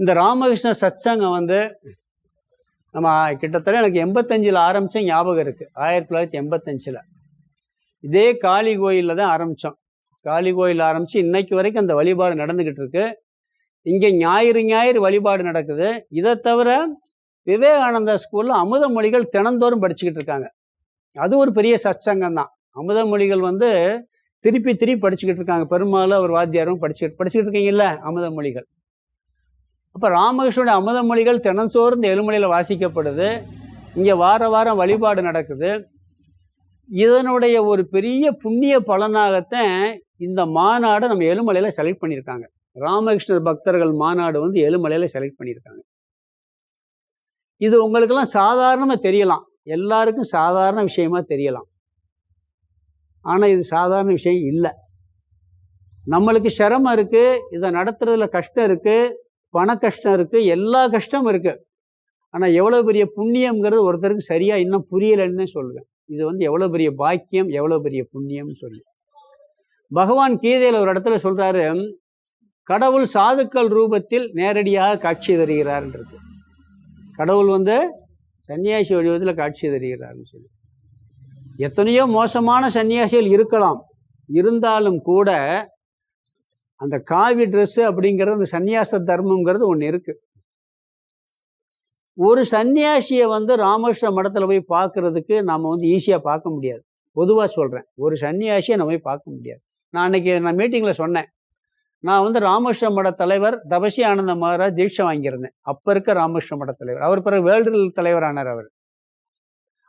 இந்த ராமகிருஷ்ண சத்சங்கம் வந்து நம்ம கிட்டத்தட்ட எனக்கு எண்பத்தஞ்சில் ஆரம்பித்த ஞாபகம் இருக்குது ஆயிரத்தி தொள்ளாயிரத்தி எண்பத்தஞ்சில். இதே காளி கோயிலில் தான் ஆரம்பித்தோம் காளி கோயில் ஆரம்பித்து இன்னைக்கு வரைக்கும் அந்த வழிபாடு நடந்துக்கிட்டு இருக்கு. இங்கே ஞாயிறு ஞாயிறு வழிபாடு நடக்குது. இதை தவிர விவேகானந்தா ஸ்கூலில் அமுத மொழிகள் தினந்தோறும் படிச்சுக்கிட்டு இருக்காங்க. அது ஒரு பெரிய சச்சங்கம் தான். அமுத மொழிகள் வந்து திருப்பி திருப்பி படிச்சுக்கிட்டு இருக்காங்க. பெருமாள் அவர் வாத்தியாரும் படிச்சுக்கிட்டு படிச்சுக்கிட்டு இருக்கீங்கல்ல அமுத மொழிகள். அப்போ ராமகிருஷ்ணனுடைய அமுத மொழிகள் தினந்தோறும் இந்த எழுமலையில் வாசிக்கப்படுது. இங்கே வார வாரம் வழிபாடு நடக்குது. இதனுடைய ஒரு பெரிய புண்ணிய பலனாகத்தான் இந்த மாநாடை நம்ம எழுமலையில் செலக்ட் பண்ணியிருக்காங்க. ராமகிருஷ்ணர் பக்தர்கள் மாநாடு வந்து எழுமலையில் செலக்ட் பண்ணியிருக்காங்க. இது உங்களுக்கெல்லாம் சாதாரணமாக தெரியலாம். எல்லாருக்கும் சாதாரண விஷயமா தெரியலாம். ஆனால் இது சாதாரண விஷயம் இல்லை. நம்மளுக்கு சிரமம் இருக்குது இதை நடத்துறதுல கஷ்டம் இருக்குது பண கஷ்டம் இருக்குது எல்லா கஷ்டமும் இருக்குது ஆனால் எவ்வளோ பெரிய புண்ணியம்ங்கிறது ஒருத்தருக்கு சரியாக இன்னும் புரியலைன்னு சொல்லுவேன். இது வந்து எவ்வளோ பெரிய பாக்கியம் எவ்வளோ பெரிய புண்ணியம்னு சொல்லி. பகவான் கீதையில் ஒரு இடத்துல சொல்கிறாரு கடவுள் சாதுக்கள் ரூபத்தில் நேரடியாக காட்சி தருகிறார்ன்றது. கடவுள் வந்து சன்னியாசி வடிவத்தில் காட்சி தருகிறார்னு சொல்லி. எத்தனையோ மோசமான சன்னியாசிகள் இருக்கலாம். இருந்தாலும் கூட அந்த காவி ட்ரெஸ்ஸு அப்படிங்கிறது அந்த சன்னியாச தர்மங்கிறது ஒன்று இருக்கு. ஒரு சன்னியாசியை வந்து ராமகிருஷ்ண மடத்தில் போய் பார்க்கறதுக்கு நாம் வந்து ஈஸியாக பார்க்க முடியாது. பொதுவாக சொல்கிறேன் ஒரு சன்னியாசியை நம்ம போய் பார்க்க முடியாது. நான் அன்னைக்கு நான் மீட்டிங்கில் சொன்னேன் நான் வந்து ராமகிருஷ்ண மட தலைவர் தபசி ஆனந்த மகாராஜ் தீட்சை வாங்கியிருந்தேன். அப்போ இருக்க ராமகிருஷ்ண மட தலைவர் அவர் பிறகு வேல்டு தலைவரானார் அவர்.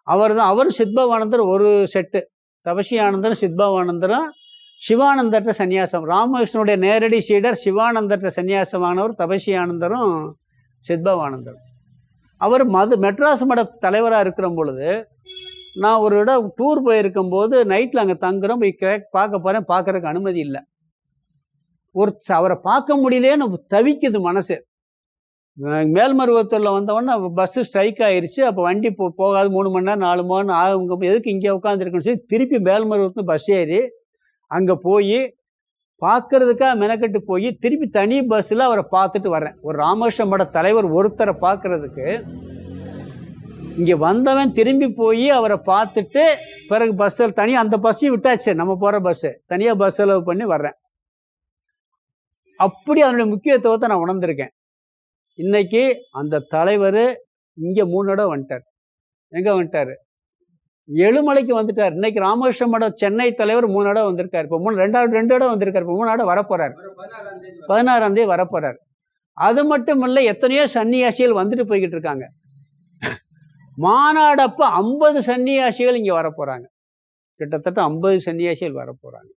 அவர் தான் அவர் சித்பவானந்தர் ஒரு செட்டு தபசி ஆனந்தரும் சித்பவானந்தரும் சிவானந்தர்கிட்ட சன்னியாசம் ராமகிருஷ்ணனுடைய நேரடி சீடர் சிவானந்தர்கிட்ட சன்னியாசமானவர் தபசி ஆனந்தரும் சித்பவானந்தரும். அவர் மது மெட்ராஸ் மட தலைவராக இருக்கிற பொழுது நான் ஒரு இடம் டூர் போயிருக்கும் போது நைட்டில் அங்கே தங்குறோம் போய் கே பார்க்க போகிறேன் பார்க்குறக்கு அனுமதி இல்லை. ஒரு ச- அவரை பார்க்க முடியலேன்னு தவிக்குது மனசு. மேல்மருவத்தூரில் வந்தவொடனே பஸ்ஸு ஸ்ட்ரைக் ஆயிடுச்சு அப்போ வண்டி போ போகாது மூணு மணி நேரம் நாலு மணி நேரம் ஆகும் எதுக்கு இங்கே உட்காந்துருக்குன்னு சொல்லி திருப்பி மேல்மருவத்தூர் பஸ் ஏறி அங்கே போய் பார்க்கறதுக்காக மெனக்கெட்டு போய் திருப்பி தனி பஸ்ஸில் அவரை பார்த்துட்டு வரேன் ஒரு ராமகிருஷ்ண மட தலைவர் ஒருத்தரை பார்க்கறதுக்கு. இங்கே வந்தவன் திரும்பி போய் அவரை பார்த்துட்டு பிறகு பஸ்ஸில் தனியாக அந்த பஸ்ஸையும் விட்டாச்சு. நம்ம போகிற பஸ்ஸு தனியாக பஸ் செலவு பண்ணி வர்றேன். அப்படி அதனுடைய முக்கியத்துவத்தை நான் உணர்ந்திருக்கேன். இன்னைக்கு அந்த தலைவர் இங்கே மூணு இடம் வந்துட்டார். எங்கே வந்துட்டார்? எழுமலைக்கு வந்துட்டார். இன்னைக்கு ராமகிருஷ்ண மடம் சென்னை தலைவர் மூணு இடம் வந்திருக்காரு. இப்போ மூணு ரெண்டாவது ரெண்டு இடம் வந்திருக்காரு. இப்போ மூணு இடம் வரப்போறார். பதினாறாம் தேதி வரப்போறார். அது மட்டும் இல்லை எத்தனையோ சன்னியாசிகள் வந்துட்டு போய்கிட்டு இருக்காங்க. மாநாடப்ப ஐம்பது சன்னியாசிகள் இங்கே வரப்போறாங்க. கிட்டத்தட்ட ஐம்பது சன்னியாசிகள் வரப்போறாங்க.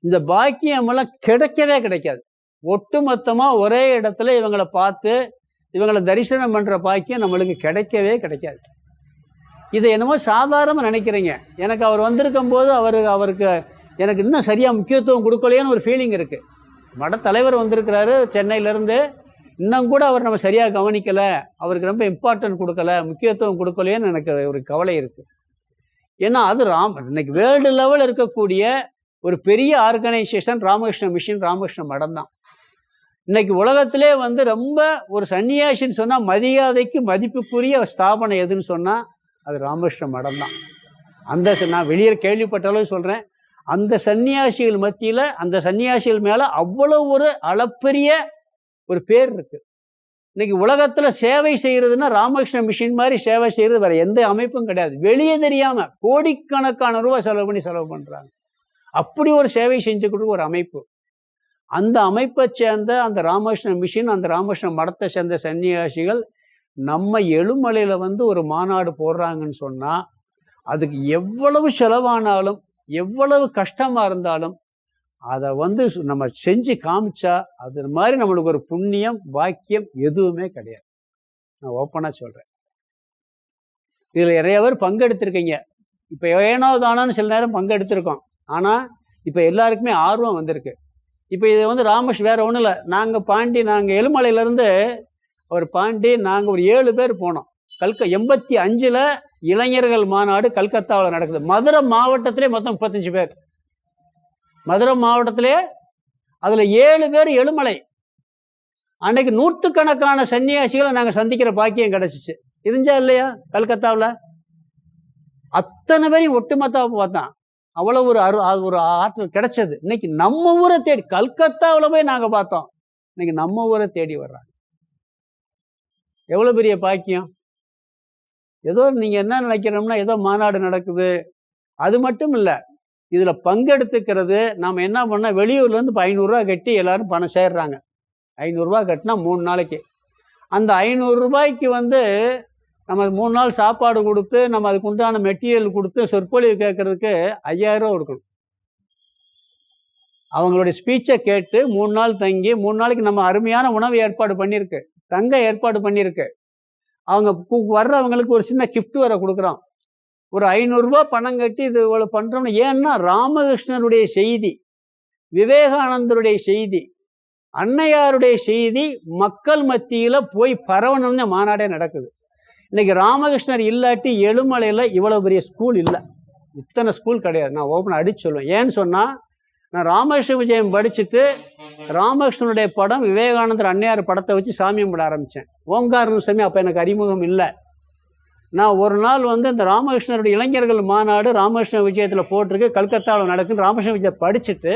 இந்த பாக்கியமெல்லாம் கிடைக்கவே கிடைக்காது. ஒட்டுமொத்தமாக ஒரே இடத்துல இவங்களை பார்த்து இவங்களை தரிசனம் பண்ணுற பாக்கியம் நம்மளுக்கு கிடைக்கவே கிடைக்காது. இதை என்னமோ சாதாரணமாக நினைக்கிறீங்க. எனக்கு அவர் வந்திருக்கும் போது அவர் அவருக்கு எனக்கு இன்னும் சரியாக முக்கியத்துவம் கொடுக்கலையேன்னு ஒரு ஃபீலிங் இருக்குது மட தலைவர் வந்திருக்கிறாரு சென்னையிலேருந்து இன்னும் கூட அவர் நம்ம சரியாக கவனிக்கலை. அவருக்கு ரொம்ப இம்பார்ட்டன்ட் கொடுக்கல. முக்கியத்துவம் கொடுக்கலையேன்னு எனக்கு ஒரு கவலை இருக்குது ஏன்னா அது ராம் இன்னைக்கு வேர்ல்டு லெவல் இருக்கக்கூடிய ஒரு பெரிய ஆர்கனைசேஷன் ராமகிருஷ்ண மிஷின் ராமகிருஷ்ண மடம் தான். இன்னைக்கு உலகத்திலே வந்து ரொம்ப ஒரு சன்னியாசின்னு சொன்னால் மரியாதைக்கு மதிப்புக்குரிய ஸ்தாபனம் எதுன்னு சொன்னால் அது ராமகிருஷ்ண மடம் தான் அந்த நான் வெளியே கேள்விப்பட்டாலும் சொல்கிறேன் அந்த சன்னியாசிகள் மத்தியில் அந்த சன்னியாசிகள் மேலே அவ்வளோ ஒரு அளப்பெரிய ஒரு பேர் இருக்குது இன்னைக்கு உலகத்தில் சேவை செய்கிறதுன்னா ராமகிருஷ்ண மிஷின் மாதிரி சேவை செய்கிறது வேறு எந்த அமைப்பும் கிடையாது. வெளியே தெரியாமல் கோடிக்கணக்கான ரூபாய் செலவு பண்ணி செலவு பண்ணுறாங்க அப்படி ஒரு சேவை செஞ்சுக்கிட்டு ஒரு அமைப்பு. அந்த அமைப்பை சேர்ந்த அந்த ராமகிருஷ்ண மிஷின் அந்த ராமகிருஷ்ண மடத்தை சேர்ந்த சன்னியாசிகள் நம்ம எழுமலையில் வந்து ஒரு மாநாடு போடுறாங்கன்னு சொன்னால் அதுக்கு எவ்வளவு செலவானாலும் எவ்வளவு கஷ்டமாக இருந்தாலும் அதை வந்து நம்ம செஞ்சு காமிச்சா அது மாதிரி நம்மளுக்கு ஒரு புண்ணியம் பாக்கியம் எதுவுமே கிடையாது. நான் ஓப்பனாக சொல்கிறேன் இதில் நிறைய பேர் பங்கெடுத்திருக்கீங்க. இப்போ ஏனோ தானோன்னு சில நேரம் பங்கெடுத்திருக்கோம். ஆனால் இப்போ எல்லாருக்குமே ஆர்வம் வந்திருக்கு. இப்போ இது வந்து ராமேஷ் வேற ஒன்றும் இல்லை நாங்கள் பாண்டி நாங்கள் எலுமலையிலேருந்து அவர் பாண்டி நாங்கள் ஒரு ஏழு பேர் போனோம். கல்க எண்பத்தி அஞ்சில் இளைஞர்கள் மாநாடு கல்கத்தாவில் நடக்குது. மதுரை மாவட்டத்திலே மொத்தம் முப்பத்தஞ்சு பேர். மதுரை மாவட்டத்திலே அதில் ஏழு பேர் எழுமலை. அன்னைக்கு நூற்றுக்கணக்கான சன்னியாசிகளை நாங்கள் சந்திக்கிற பாக்கியம் கிடைச்சிச்சு. இருந்துச்சா இல்லையா? கல்கத்தாவில்? அத்தனை பேரையும் ஒட்டுமொத்தமாக பார்த்தான். அவ்வளோ ஒரு அரு அது ஒரு ஆற்றல் கிடைச்சது. இன்னைக்கு நம்ம ஊரை தேடி கல்கத்தாவில் போய் நாங்கள் பார்த்தோம். இன்னைக்கு நம்ம ஊரை தேடி வர்றாங்க. எவ்வளோ பெரிய பாக்கியம்? ஏதோ நீங்கள் என்ன நினைக்கிறோம்னா ஏதோ மாநாடு நடக்குது. அது மட்டும் இல்லை இதில் பங்கெடுத்துக்கிறது நாம் என்ன பண்ணால் வெளியூர்லேருந்து இப்போ ஐநூறுரூவா கட்டி எல்லோரும் பணம் சேர்றாங்க. ஐநூறுரூவா கட்டினா மூணு நாளைக்கு. அந்த ஐநூறுரூபாய்க்கு வந்து நம்ம மூணு நாள் சாப்பாடு கொடுத்து நம்ம அதுக்கு உண்டான மெட்டீரியல் கொடுத்து சொற்பொழிவு கேட்கறதுக்கு ஐயாயிரம் கொடுக்கணும். அவங்களுடைய ஸ்பீச்சை கேட்டு மூணு நாள் தங்கி மூணு நாளைக்கு நம்ம அருமையான உணவு ஏற்பாடு பண்ணியிருக்கு. தங்க ஏற்பாடு பண்ணியிருக்கு. அவங்க வர்றவங்களுக்கு ஒரு சின்ன கிஃப்ட் வர கொடுக்குறோம். ஒரு ஐநூறுரூவா பணம் கட்டி இது இவ்வளோ பண்ணுறோம்னு ஏன்னா ராமகிருஷ்ணனுடைய செய்தி விவேகானந்தருடைய செய்தி அன்னையாருடைய செய்தி மக்கள் மத்தியில் போய் பரவணும்னு மாநாடே நடக்குது. இன்றைக்கி ராமகிருஷ்ணர் இல்லாட்டி எழுமலையில் இவ்வளோ பெரிய ஸ்கூல் இல்லை. இத்தனை ஸ்கூல் கிடையாது. நான் ஓப்பன் அடிச்சு சொல்லுவேன். ஏன்னு சொன்னால் நான் ராமகிருஷ்ண விஜயம் படிச்சுட்டு ராமகிருஷ்ணனுடைய படம் விவேகானந்தர் அன்னையார் படத்தை வச்சு சாமி கும்பிட ஆரம்பித்தேன் ஓங்காரன் சாமி அப்போ எனக்கு அறிமுகம் இல்லை. நான் ஒரு நாள் வந்து இந்த ராமகிருஷ்ணருடைய இளைஞர்கள் மாநாடு ராமகிருஷ்ண விஜயத்தில் போட்டிருக்கு கல்கத்தாவில் நடக்குன்னு ராமகிருஷ்ண விஜயம் படிச்சுட்டு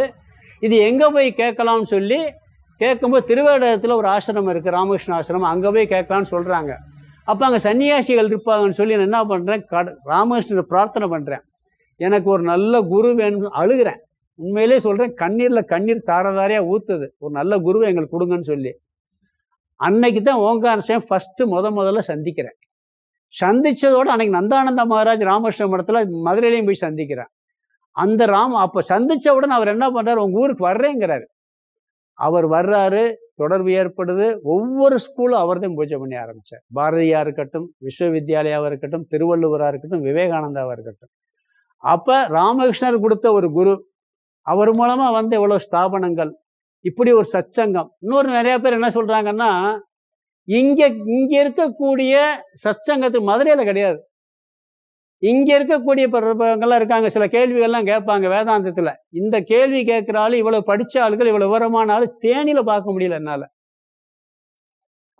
இது எங்கே போய் கேட்கலாம்னு சொல்லி கேட்கும்போது திருவேடத்தில் ஒரு ஆசிரமம் இருக்குது ராமகிருஷ்ண ஆசிரமம். அங்கே போய் கேட்கலாம்னு சொல்கிறாங்க அப்போ அங்கே சன்னியாசிகள் இருப்பாங்கன்னு சொல்லி நான் என்ன பண்ணுறேன் கட ராமகிருஷ்ணனை பிரார்த்தனை பண்ணுறேன் எனக்கு ஒரு நல்ல குரு வேணும் அழுகிறேன். உண்மையிலே சொல்கிறேன் கண்ணீரில் கண்ணீர் தாரதாரியாக ஊற்றுது ஒரு நல்ல குருவை எங்களுக்கு கொடுங்கன்னு சொல்லி. அன்னைக்கு தான் ஓங்கார சேம் ஃபஸ்ட்டு முத முதல்ல சந்திக்கிறேன். சந்தித்ததோடு அன்னைக்கு நந்தானந்த மகாராஜ் ராமகிருஷ்ண மடத்தில் மதுரையிலையும் போய் சந்திக்கிறேன் அந்த ராம் அப்போ சந்தித்த உடனே அவர் என்ன பண்ணுறாரு உங்கள் ஊருக்கு வர்றேங்கிறாரு. அவர் வர்றாரு தொடர்பு ஏற்படுது. ஒவ்வொரு ஸ்கூலும் அவர் தான் பூஜை பண்ணி ஆரம்பித்தார் பாரதியாக இருக்கட்டும் விஸ்வவித்யாலயாவாக இருக்கட்டும் திருவள்ளுவராக இருக்கட்டும் விவேகானந்தாவாக இருக்கட்டும். அப்போ ராமகிருஷ்ணர் கொடுத்த ஒரு குரு அவர் மூலமாக வந்து எவ்வளோ ஸ்தாபனங்கள் இப்படி ஒரு சச்சங்கம். இன்னொரு நிறைய பேர் என்ன சொல்கிறாங்கன்னா இங்கே இங்கே இருக்கக்கூடிய சச்சங்கத்துக்கு மதுரையில் கிடையாது. இங்கே இருக்கக்கூடிய பிரபலங்கள்லாம் இருக்காங்க சில கேள்விகள்லாம் கேட்பாங்க வேதாந்தத்தில். இந்த கேள்வி கேட்குற ஆள் இவ்வளோ படித்த ஆளுகள் இவ்வளோ விவரமான ஆள் தேனியில் பார்க்க முடியல என்னால்.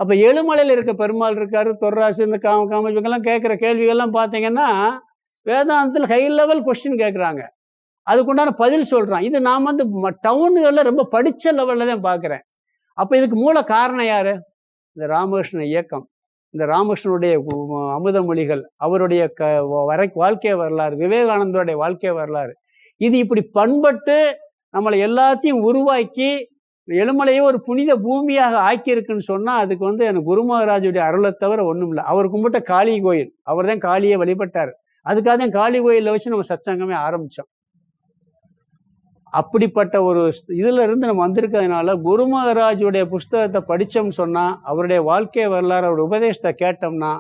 அப்போ எழுமலையில் இருக்க பெருமாள் இருக்காரு தொர்ராசு இந்த காம காம இவங்கெல்லாம் கேட்குற கேள்விகள்லாம் பார்த்தீங்கன்னா வேதாந்தத்தில் ஹை லெவல் கொஸ்டின் கேட்குறாங்க. அதுக்குண்டான பதில் சொல்கிறான் இது நான் வந்து டவுனுகளில் ரொம்ப படித்த லெவலில் தான் பார்க்குறேன். அப்போ இதுக்கு மூல காரணம் யார்? இந்த ராமகிருஷ்ண இயக்கம். இந்த ராமகிருஷ்ணனுடைய அமுதமொழிகள் அவருடைய க வரை வாழ்க்கை வரலாறு விவேகானந்தருடைய வாழ்க்கை வரலாறு. இது இப்படி பண்பட்டு நம்மளை எல்லாத்தையும் உருவாக்கி எழுமலையே ஒரு புனித பூமியாக ஆக்கியிருக்குன்னு சொன்னால் அதுக்கு வந்து எனக்கு குரு மகாராஜுடைய அருளை தவிர ஒன்றும் இல்லை அவர் கும்பிட்ட காளி கோயில் அவர் தான் காளியை வழிபட்டார். அதுக்காக தான் காளி கோயிலில் வச்சு நம்ம சச்சங்கமே ஆரம்பித்தோம் அப்படிப்பட்ட ஒரு ஸ்- இருந்து நம்ம வந்திருக்கிறதுனால குரு மகராஜுடைய புஸ்தகத்தை படித்தோம்னு சொன்னால் அவருடைய வாழ்க்கை வரலாறு அவருடைய உபதேசத்தை கேட்டோம்னா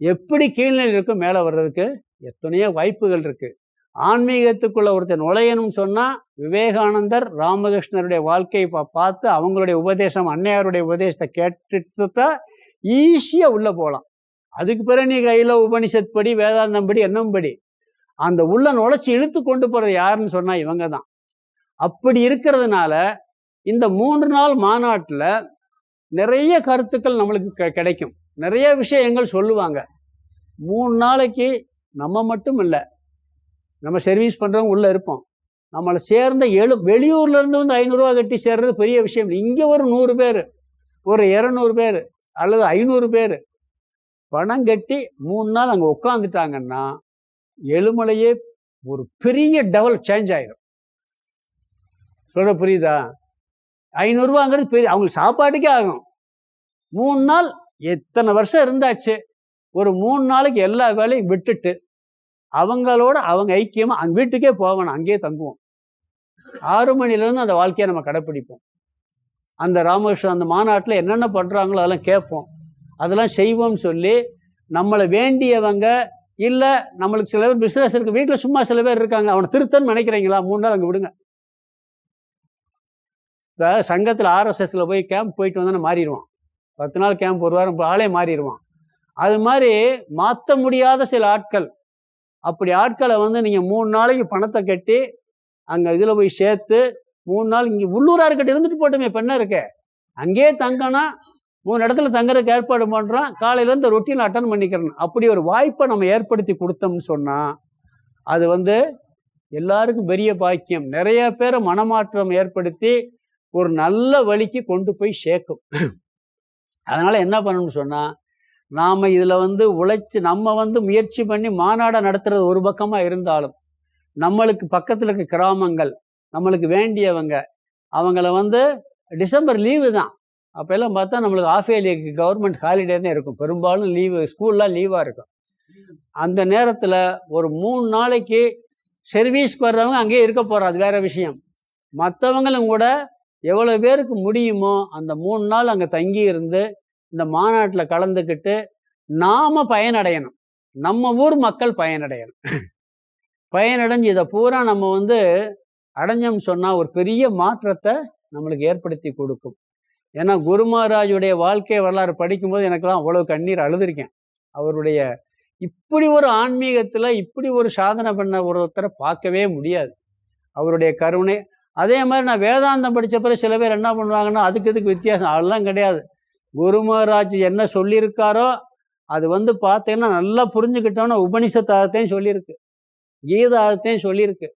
எப்படி கீழ்நிலை இருக்கும் மேலே வர்றதுக்கு எத்தனையோ வாய்ப்புகள் இருக்குது ஆன்மீகத்துக்குள்ள ஒருத்தர் நுழையணும்னு சொன்னால் விவேகானந்தர் ராமகிருஷ்ணருடைய வாழ்க்கையை பா- பார்த்து அவங்களுடைய உபதேசம் அன்னையாருடைய உபதேசத்தை கேட்டுட்டு தான் ஈஸியாக உள்ளே போகலாம் அதுக்கு பிறகு நீ கையில் உபனிஷத் படி வேதாந்தம் படி என்னும் படி அந்த உள்ள நுழைச்சி இழுத்து கொண்டு போகிறது யாருன்னு சொன்னால் இவங்க தான் அப்படி இருக்கிறதுனால இந்த மூன்று நாள் மாநாட்டில் நிறைய கருத்துக்கள் நம்மளுக்கு கெ- கிடைக்கும். நிறைய விஷயங்கள் சொல்லுவாங்க. மூணு நாளைக்கு நம்ம மட்டும் இல்லை நம்ம சர்வீஸ் பண்ணுறவங்க உள்ளே இருப்போம். நம்மளை சேர்ந்த எழு வெளியூர்லேருந்து வந்து ஐநூறுரூவா கட்டி சேர்றது பெரிய விஷயம் இங்கே ஒரு நூறு பேர் ஒரு இரநூறு பேர் அல்லது ஐநூறு பேர் பணம் கட்டி மூணு நாள் அங்கே உட்காந்துட்டாங்கன்னா எழுமலையே ஒரு பெரிய டெவலப் சேஞ்ச் ஆயிடும் சொல்கிற புரியுதா? ஐநூறுரூவாங்கிறது பெரிய அவங்களுக்கு சாப்பாட்டுக்கே ஆகும். மூணு நாள் எத்தனை வருஷம் இருந்தாச்சு? ஒரு மூணு நாளைக்கு எல்லா வேலையும் விட்டுட்டு அவங்களோட அவங்க ஐக்கியமாக அங்கே வீட்டுக்கே போகணும் அங்கேயே தங்குவோம். ஆறு மணிலேருந்து அந்த வாழ்க்கையை நம்ம கடைப்பிடிப்போம். அந்த ராமகிருஷ்ணன் அந்த மாநாட்டில் என்னென்ன பண்ணுறாங்களோ அதெல்லாம் கேட்போம். அதெல்லாம் செய்வோம்னு சொல்லி நம்மளை வேண்டியவங்க இல்லை நம்மளுக்கு சில பேர் பிஸ்னஸ் இருக்குது வீட்டில் சும்மா சில பேர் இருக்காங்க அவனை திருத்தன்னு நினைக்கிறீங்களா? மூணு நாள் அங்கே விடுங்க. இப்போ சங்கத்தில் ஆர்எஸ்எஸ்ல போய் கேம்ப் போயிட்டு வந்தோன்னா மாறிடுவான். பத்து நாள் கேம்ப் ஒரு வாரம் ஆளே மாறிடுவான். அது மாதிரி மாற்ற முடியாத சில ஆட்கள். அப்படி ஆட்களை வந்து நீங்கள் மூணு நாளைக்கு பணத்தை கட்டி அங்கே இதில் போய் சேர்த்து மூணு நாள் இங்கே உள்ளூராக இருக்கட்டும் இருந்துட்டு போட்டுமே பெண்ணை இருக்க? அங்கேயே தங்கனா மூணு இடத்துல தங்குறதுக்கு ஏற்பாடு பண்ணுறோம் காலையிலேருந்து ரொட்டீன் அட்டன் பண்ணிக்கிறோம் அப்படி ஒரு வாய்ப்பை நம்ம ஏற்படுத்தி கொடுத்தோம்னு சொன்னால் அது வந்து எல்லாருக்கும் பெரிய பாக்கியம். நிறைய பேரை மனமாற்றம் ஏற்படுத்தி ஒரு நல்ல வழிக்கு கொண்டு போய் சேர்க்கும். அதனால் என்ன பண்ணணும்னு சொன்னால் நாம் இதில் வந்து உழைச்சி நம்ம வந்து முயற்சி பண்ணி மாநாடை நடத்துறது ஒரு பக்கமாக இருந்தாலும் நம்மளுக்கு பக்கத்தில் இருக்க கிராமங்கள் நம்மளுக்கு வேண்டியவங்க அவங்கள வந்து டிசம்பர் லீவு தான். அப்போல்லாம் பார்த்தா நம்மளுக்கு ஆஃப் இயர்லிக்கு கவர்மெண்ட் ஹாலிடே தான் இருக்கும். பெரும்பாலும் லீவு ஸ்கூல்லாம் லீவாக இருக்கும். அந்த நேரத்தில் ஒரு மூணு நாளைக்கு சர்வீஸ்க்கு வர்றவங்க அங்கேயே இருக்க போகிறோம் அது வேறு விஷயம். மற்றவங்களும் கூட எவ்வளோ பேருக்கு முடியுமோ அந்த மூணு நாள் அங்கே தங்கி இருந்து இந்த மாநாட்டில் கலந்துக்கிட்டு நாம் பயனடையணும். நம்ம ஊர் மக்கள் பயனடையணும். பயனடைஞ்சு இதை பூரா நம்ம வந்து அடைஞ்சோம்னு சொன்னால் ஒரு பெரிய மாற்றத்தை நம்மளுக்கு ஏற்படுத்தி கொடுக்கும். ஏன்னா குருமகாராஜுடைய வாழ்க்கை வரலாறு படிக்கும்போது எனக்கெல்லாம் அவ்வளோ கண்ணீர் அழுதுருக்கேன். அவருடைய இப்படி ஒரு ஆன்மீகத்தில் இப்படி ஒரு சாதனை பண்ண ஒருத்தரை பார்க்கவே முடியாது. அவருடைய கருணை அதே மாதிரி நான் வேதாந்தம் படித்த பிறகு சில பேர் என்ன பண்ணுவாங்கன்னா அதுக்கு இதுக்கு வித்தியாசம். அதெல்லாம் கிடையாது. குரு மகாராஜ் என்ன சொல்லியிருக்காரோ அது வந்து பார்த்தீங்கன்னா நல்லா புரிஞ்சுக்கிட்டோன்னா உபனிஷத்தாகத்தையும் சொல்லியிருக்கு. கீதாகத்தையும் சொல்லியிருக்கு.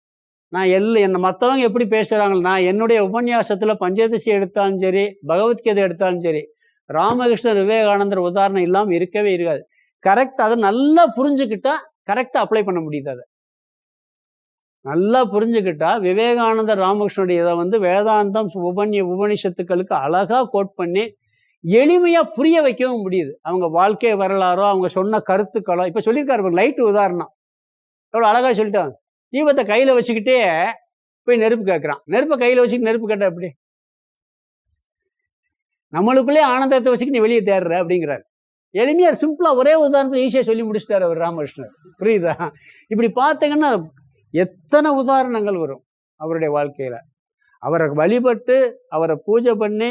நான் எல் என்னை மற்றவங்க எப்படி பேசுகிறாங்களோ நான் என்னுடைய உபன்யாசத்தில் பஞ்சதசி எடுத்தாலும் சரி பகவத்கீதை எடுத்தாலும் சரி ராமகிருஷ்ணர் விவேகானந்தர் உதாரணம் இல்லாமல் இருக்கவே இருக்காது. கரெக்டாக அதை நல்லா புரிஞ்சுக்கிட்டால் கரெக்டாக அப்ளை பண்ண முடியுது அதை. நல்லா புரிஞ்சுக்கிட்டா விவேகானந்த ராமகிருஷ்ணனுடைய இதை வந்து வேதாந்தம் உபன்ய உபனிஷத்துக்களுக்கு அழகாக கோட் பண்ணி எளிமையாக புரிய வைக்கவும் முடியுது. அவங்க வாழ்க்கை வரலாறோ அவங்க சொன்ன கருத்துக்களோ இப்போ சொல்லியிருக்காரு லைட்டு உதாரணம். எவ்வளோ அழகாக சொல்லிட்டாங்க தீபத்தை கையில் வச்சுக்கிட்டே போய் நெருப்பு கேட்குறான். நெருப்பை கையில் வச்சுக்கிட்டு நெருப்பு கேட்ட எப்படி? நம்மளுக்குள்ளே ஆனந்தத்தை வச்சுக்கிட்டு நீ வெளியே தேடுற அப்படிங்கிறார். எளிமையாக சிம்பிளாக ஒரே உதாரணத்தை ஈஸியாக சொல்லி முடிச்சிட்டார் அவர் ராமகிருஷ்ணர். புரியுதா? இப்படி பார்த்தீங்கன்னா எத்தனை உதாரணங்கள் வரும் அவருடைய வாழ்க்கையில். அவரை வழிபட்டு அவரை பூஜை பண்ணி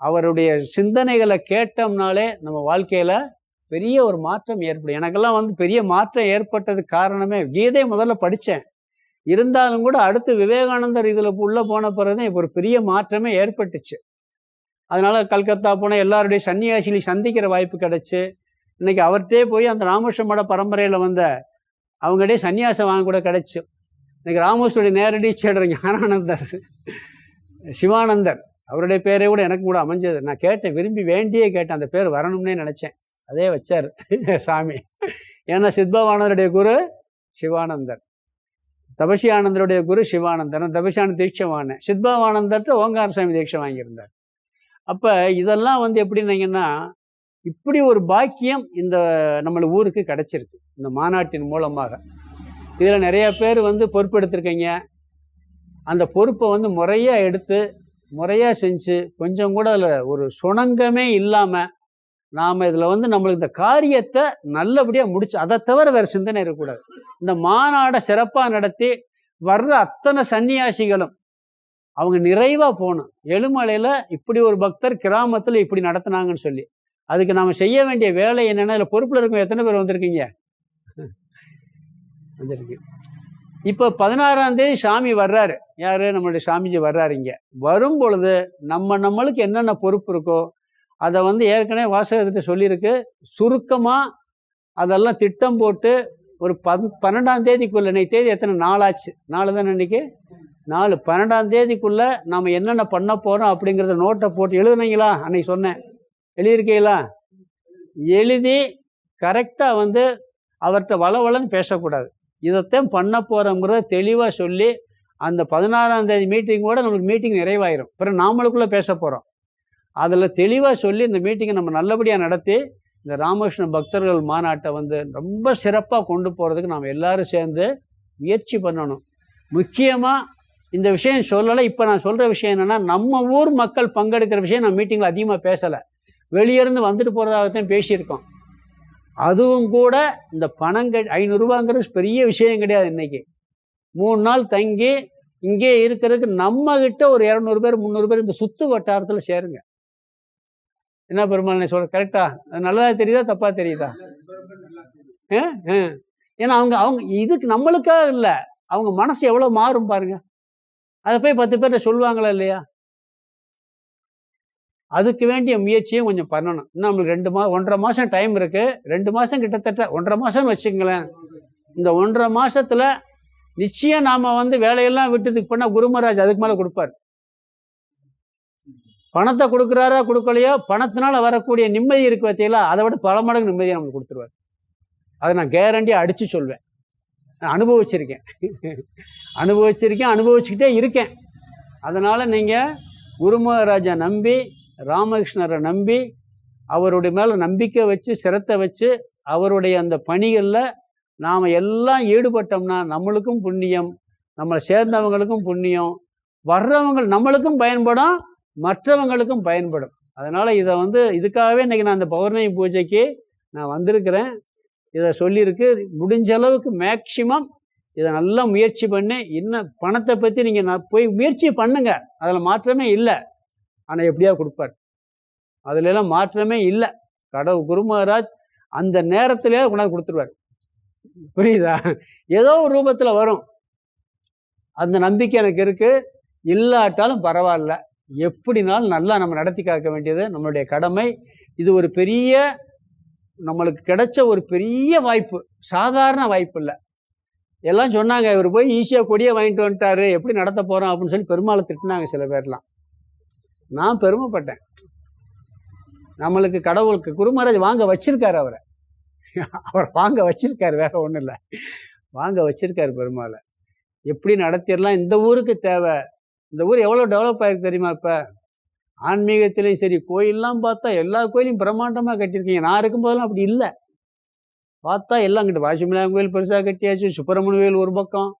அவருடைய சிந்தனைகளை கேட்டோம்னாலே நம்ம வாழ்க்கையில் பெரிய ஒரு மாற்றம் ஏற்படும். எனக்கெல்லாம் வந்து பெரிய மாற்றம் ஏற்பட்டது காரணமே கீதை முதல்ல படித்தேன். இருந்தாலும் கூட அடுத்து விவேகானந்தர் இதில் உள்ளே போன பிறகு இப்போ ஒரு பெரிய மாற்றமே ஏற்பட்டுச்சு. அதனால் கல்கத்தா போன எல்லாருடைய சன்னியாசிகளையும் சந்திக்கிற வாய்ப்பு கிடச்சி. இன்னைக்கு அவர்கிட்டே போய் அந்த ராமகிருஷ்ண மட பரம்பரையில் வந்த அவங்ககிட்டே சன்னியாசம் வாங்க கூட கிடச்சி. இன்னைக்கு ராமகிருஷ்ணனுடைய நேரடி சேடர் ஞானானந்தர். சிவானந்தர். அவருடைய பேரே கூட எனக்கு கூட அமைஞ்சது. நான் கேட்டேன் விரும்பி வேண்டியே கேட்டேன். அந்த பேர் வரணும்னே நினச்சேன். அதே வச்சார் சாமி. ஏன்னா சித்பவானந்தருடைய குரு சிவானந்தர். தபசி ஆனந்தருடைய குரு சிவானந்தர். தபசியான தீட்சை வாங்கினேன் சித்பவானந்தர்கிட்ட ஓங்கார சாமி தீட்சை வாங்கியிருந்தார். அப்போ இதெல்லாம் வந்து எப்படின்னீங்கன்னா இப்படி ஒரு பாக்கியம் இந்த நம்மளை ஊருக்கு கிடைச்சிருக்கு. இந்த மாநாட்டின் மூலமாக. இதில் நிறைய பேர் வந்து பொறுப்பெடுத்திருக்கீங்க. அந்த பொறுப்பை வந்து முறையாக எடுத்து முறையாக செஞ்சு கொஞ்சம் கூட அதில் ஒரு சுணங்கமே இல்லாமல் நாம் இதில் வந்து நம்மளுக்கு இந்த காரியத்தை நல்லபடியாக முடிச்சு அதை தவிர வேறு சிந்தனை இருக்கக்கூடாது. இந்த மாநாடை சிறப்பாக நடத்தி வர்ற அத்தனை சன்னியாசிகளும் அவங்க நிறைவாக போகணும். எழுமலையில் இப்படி ஒரு பக்தர் கிராமத்தில் இப்படி நடத்துனாங்கன்னு சொல்லி அதுக்கு நாம் செய்ய வேண்டிய வேலை என்னென்னா இதில் பொறுப்பில் இருக்கும் எத்தனை பேர் வந்திருக்கீங்க? வந்திருக்கு. இப்போ பதினாறாந்தேதி சாமி வர்றாரு. யார்? நம்மளுடைய சாமிஜி வர்றாரு இங்கே. வரும் பொழுது நம்ம நம்மளுக்கு என்னென்ன பொறுப்பு இருக்கோ அதை வந்து ஏற்கனவே வாசகத்திட்ட சொல்லியிருக்கு. சுருக்கமாக அதெல்லாம் திட்டம் போட்டு ஒரு பன் பன்னெண்டாம் தேதிக்குள்ளே இன்னைக்கு தேதி எத்தனை? நாளாச்சு. நாலு தானே இன்னைக்கு? நாலு. பன்னெண்டாம் தேதிக்குள்ளே நம்ம என்னென்ன பண்ண போகிறோம் அப்படிங்கிறத நோட்டை போட்டு எழுதுனீங்களா? அன்னைக்கு சொன்னேன். எழுதியிருக்கீங்களா? எழுதி கரெக்டாக வந்து அவர்கிட்ட வளவளன்னு பேசக்கூடாது. இதைத்தான் பண்ண போகிறோங்கிறத தெளிவாக சொல்லி அந்த பதினாறாம் தேதி மீட்டிங்கோட நம்மளுக்கு மீட்டிங் நிறைவாயிரும். பிறகு நாமளுக்குள்ளே பேச போகிறோம் அதில் தெளிவாக சொல்லி இந்த மீட்டிங்கை நம்ம நல்லபடியாக நடத்தி இந்த ராமகிருஷ்ண பக்தர்கள் மாநாட்டை வந்து ரொம்ப சிறப்பாக கொண்டு போகிறதுக்கு நாம் எல்லோரும் சேர்ந்து முயற்சி பண்ணணும். முக்கியமாக இந்த விஷயம் சொல்லலை இப்போ நான் சொல்கிற விஷயம் என்னென்னா நம்ம ஊர் மக்கள் பங்கெடுக்கிற விஷயம் நான் மீட்டிங்கில் அதிகமாக பேசலை. வெளியேருந்து வந்துட்டு போகிறதாகத்தான் பேசியிருக்கோம். அதுவும் கூட இந்த பணம் பணங்கள் ஐநூறுரூவாங்கிறது பெரிய விஷயம் கிடையாது இன்றைக்கி மூணு நாள் தங்கி இங்கே இருக்கிறதுக்கு நம்மக்கிட்ட ஒரு இரநூறு பேர் முந்நூறு பேர் இந்த சுத்து வட்டாரத்தில் சேருங்க. என்ன பெருமாள் சொல்ற கரெக்டா நல்லதா தெரியுதா தப்பா தெரியுதா? ஏன்னா அவங்க அவங்க இதுக்கு நம்மளுக்காக இல்லை அவங்க மனசு எவ்வளோ மாறும் பாருங்க. அதை போய் பத்து பேர்கிட்ட சொல்லுவாங்களா இல்லையா? அதுக்கு வேண்டிய முயற்சியும் கொஞ்சம் பண்ணணும். இன்னும் நம்மளுக்கு ரெண்டு மா ஒன்றரை மாதம் டைம் இருக்குது ரெண்டு மாதம் கிட்டத்தட்ட ஒன்றரை மாதம் வச்சுங்களேன் இந்த ஒன்றரை மாதத்தில் நிச்சயம் நாம் வந்து வேலையெல்லாம் விட்டதுக்கு பண்ணால் குருமராஜ் அதுக்கு மேலே கொடுப்பார். பணத்தை கொடுக்குறாரா கொடுக்கலையோ பணத்தினால வரக்கூடிய நிம்மதி இருக்கு பார்த்தீங்களா அதை விட பல மடங்கு நிம்மதியை நம்மளுக்கு கொடுத்துருவார். அதை நான் கேரண்டியாக அடித்து சொல்வேன். நான் அனுபவிச்சிருக்கேன். அனுபவிச்சிருக்கேன் அனுபவிச்சுக்கிட்டே இருக்கேன். அதனால் நீங்கள் குருமராஜை நம்பி ராமகிருஷ்ணரை நம்பி அவருடைய மேலே நம்பிக்கை வச்சு சிரத்தை வச்சு அவருடைய அந்த பணிகளில் நாம் எல்லாம் ஈடுபட்டோம்னா நம்மளுக்கும் புண்ணியம் நம்மளை சேர்ந்தவங்களுக்கும் புண்ணியம் வர்றவங்க நம்மளுக்கும் பயன்படும் மற்றவங்களுக்கும் பயன்படும். அதனால் இதை வந்து இதுக்காகவே இன்றைக்கி நான் அந்த பௌர்ணமி பூஜைக்கு நான் வந்திருக்கிறேன். இதை சொல்லியிருக்கு. முடிஞ்ச அளவுக்கு மேக்சிமம் இதை நல்லா முயற்சி பண்ணி இன்னும் பணத்தை பற்றி நீங்கள் நான் போய் முயற்சி பண்ணுங்கள் அதில் மாற்றமே இல்லை. ஆனால் எப்படியா கொடுப்பார்? அதுலலாம் மாற்றமே இல்லை. கடவுள் குரு மகாராஜ் அந்த நேரத்திலே கொண்டாந்து கொடுத்துருவார். புரியுதா? ஏதோ ஒரு ரூபத்தில் வரும். அந்த நம்பிக்கை எனக்கு இருக்கு. இல்லாட்டாலும் பரவாயில்ல. எப்படினாலும் நல்லா நம்ம நடத்தி காக்க வேண்டியது நம்மளுடைய கடமை. இது ஒரு பெரிய நம்மளுக்கு கிடைச்ச ஒரு பெரிய வாய்ப்பு. சாதாரண வாய்ப்பு இல்லை. எல்லாம் சொன்னாங்க. இவர் போய் ஈஸியாக கொடியை வாங்கிட்டு வந்துட்டாரு. எப்படி நடத்த போகிறோம் அப்படின்னு சொல்லி பெருமாளை திட்டினாங்க சில பேர்லாம். நான் பெருமைப்பட்டேன். நம்மளுக்கு கடவுளுக்கு குருமராஜ் வாங்க வச்சிருக்காரு அவரை. அவர் வாங்க வச்சிருக்காரு வேற ஒன்றும் இல்லை. வாங்க வச்சிருக்காரு பெருமாளை. எப்படி நடத்திடலாம் இந்த ஊருக்கு தேவை. இந்த ஊர் எவ்வளோ டெவலப் ஆயிருக்கு தெரியுமா இப்போ? ஆன்மீகத்திலையும் சரி கோயிலெலாம் பார்த்தா எல்லா கோயிலையும் பிரம்மாண்டமாக கட்டியிருக்கீங்க. நான் இருக்கும்போதெல்லாம் அப்படி இல்லை. பார்த்தா எல்லாம் கிட்ட வாசிமலாயம் கோயில் பெருசாக கட்டியாச்சு சுப்பிரமணிய கோயில் ஒரு பக்கம்.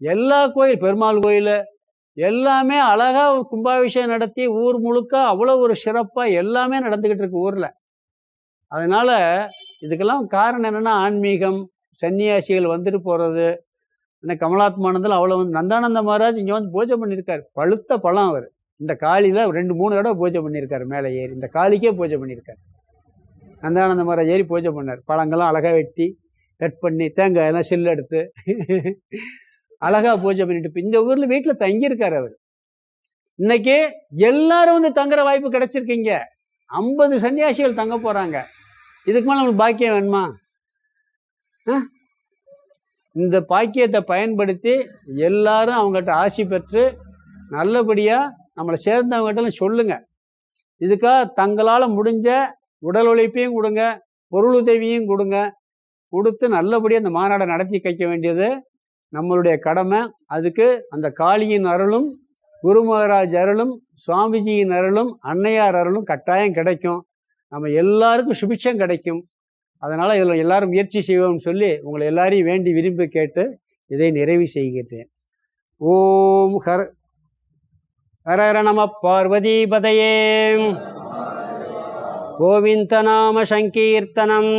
எல்லா கோயில் பெருமாள் கோயில் எல்லாமே அழகாக கும்பாபிஷேகம் நடத்தி ஊர் முழுக்க அவ்வளோ ஒரு சிறப்பாக எல்லாமே நடந்துக்கிட்டு இருக்கு ஊரில். அதனால் இதுக்கெல்லாம் காரணம் என்னென்னா ஆன்மீகம் சன்னியாசிகள் வந்துட்டு போகிறது என்ன கமலாத்மானந்தில் அவ்வளோ வந்து நந்தானந்த மகாராஜ் இங்கே வந்து பூஜை பண்ணியிருக்காரு. பழுத்த பழம் அவர். இந்த காலியில் ரெண்டு மூணு தடவை பூஜை பண்ணியிருக்காரு மேலே ஏறி. இந்த காளிக்கே பூஜை பண்ணியிருக்காரு. நந்தானந்த மகாராஜ் ஏறி பூஜை பண்ணார். பழங்கள்லாம் அழகாக வெட்டி கட் பண்ணி தேங்காய் எல்லாம் சில்லு எடுத்து. அழகா பூஜை பண்ணிட்டு இந்த ஊரில் வீட்டில் தங்கியிருக்காரு அவர். இன்னைக்கு எல்லாரும் வந்து தங்குற வாய்ப்பு கிடைச்சிருக்கீங்க. ஐம்பது சன்னியாசிகள் தங்க போகிறாங்க இதுக்கு மேலே நம்மளுக்கு பாக்கியம் வேணுமா? ஆ? இந்த பாக்கியத்தை பயன்படுத்தி எல்லாரும் அவங்ககிட்ட ஆசி பெற்று நல்லபடியாக நம்மளை சேர்ந்தவங்ககிட்ட சொல்லுங்க. இதுக்காக தங்களால் முடிஞ்ச உடல் உழைப்பையும் கொடுங்க பொருள் உதவியும் கொடுங்க. கொடுத்து நல்லபடியாக அந்த மாநாடை நடத்தி வைக்க வேண்டியது நம்மளுடைய கடமை அதுக்கு அந்த காளியின் அருளும் குரு மகாராஜ் அருளும் சுவாமிஜியின் அருளும் அன்னையார் அருளும் கட்டாயம் கிடைக்கும். நம்ம எல்லாருக்கும் சுபிட்சம் கிடைக்கும். அதனால் இதில் எல்லாரும் முயற்சி செய்வோம்னு சொல்லி உங்களை எல்லாரையும் வேண்டி விரும்பி கேட்டு இதை நிறைவு செய்கிறேன் ஓம் ஹர ஹரஹர நம பார்வதி பதையே கோவிந்த நாம சங்கீர்த்தனம்.